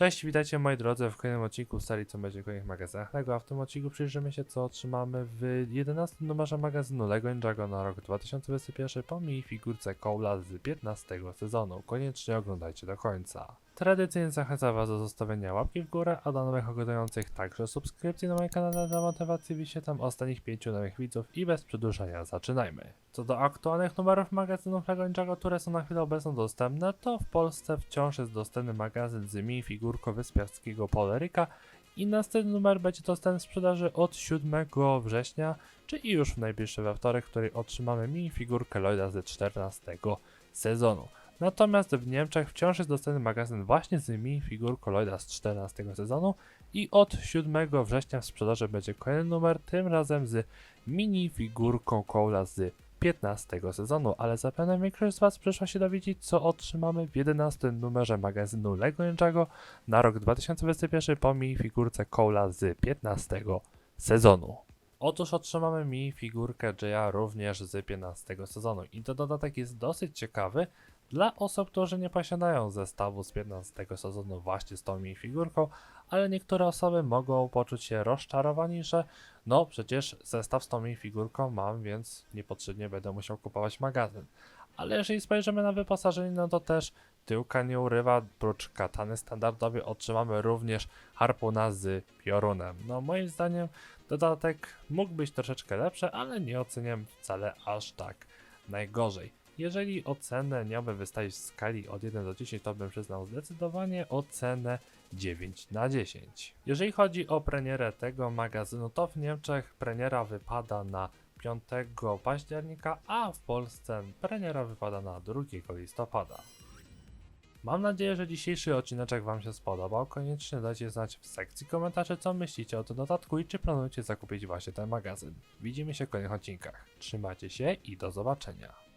Cześć, witajcie moi drodzy w kolejnym odcinku serii co będzie w kolejnych magazynach LEGO, a w tym odcinku przyjrzymy się co otrzymamy w 11 numerze magazynu LEGO Ninjago na rok 2021 po minifigurce Cola z 15 sezonu. Koniecznie oglądajcie do końca. Tradycyjnie zachęcam Was do zostawienia łapki w górę, a dla nowych oglądających także subskrypcji na moim kanale dla motywacji wyświetlam ostatnich 5 nowych widzów i bez przedłużania zaczynajmy. Co do aktualnych numerów magazynów LEGO Ninjago, które są na chwilę obecną dostępne, to w Polsce wciąż jest dostępny magazyn z minifigurką wyspiarskiego Poleryka i następny numer będzie dostępny w sprzedaży od 7 września, czyli już w najbliższy we wtorek, w której otrzymamy minifigurkę Lloyda z 14 sezonu. Natomiast w Niemczech wciąż jest dostępny magazyn właśnie z minifigurką Lloyda z 14 sezonu. I od 7 września w sprzedaży będzie kolejny numer, tym razem z minifigurką Cola z 15 sezonu, ale zapewne większość z Was przyszła się dowiedzieć, co otrzymamy w 11 numerze magazynu LEGO Ninjago na rok 2021 po minifigurce Cola z 15 sezonu. Otóż otrzymamy minifigurkę Jaya również z 15 sezonu. I to dodatek jest dosyć ciekawy dla osób, którzy nie posiadają zestawu z 15 sezonu właśnie z tą minifigurką, ale niektóre osoby mogą poczuć się rozczarowani, że no przecież zestaw z tą minifigurką mam, więc niepotrzebnie będę musiał kupować magazyn. Ale jeżeli spojrzymy na wyposażenie, no to też tyłka nie urywa, prócz katany standardowej otrzymamy również harpuna z piorunem. No moim zdaniem dodatek mógł być troszeczkę lepszy, ale nie oceniam wcale aż tak najgorzej. Jeżeli ocenę miałbym wystawić w skali od 1 do 10, to bym przyznał zdecydowanie ocenę 9 na 10. Jeżeli chodzi o premierę tego magazynu, to w Niemczech premiera wypada na 5 października, a w Polsce premiera wypada na 2 listopada. Mam nadzieję, że dzisiejszy odcineczek Wam się spodobał. Koniecznie dajcie znać w sekcji komentarzy, co myślicie o tym dodatku i czy planujecie zakupić właśnie ten magazyn. Widzimy się w kolejnych odcinkach. Trzymajcie się i do zobaczenia.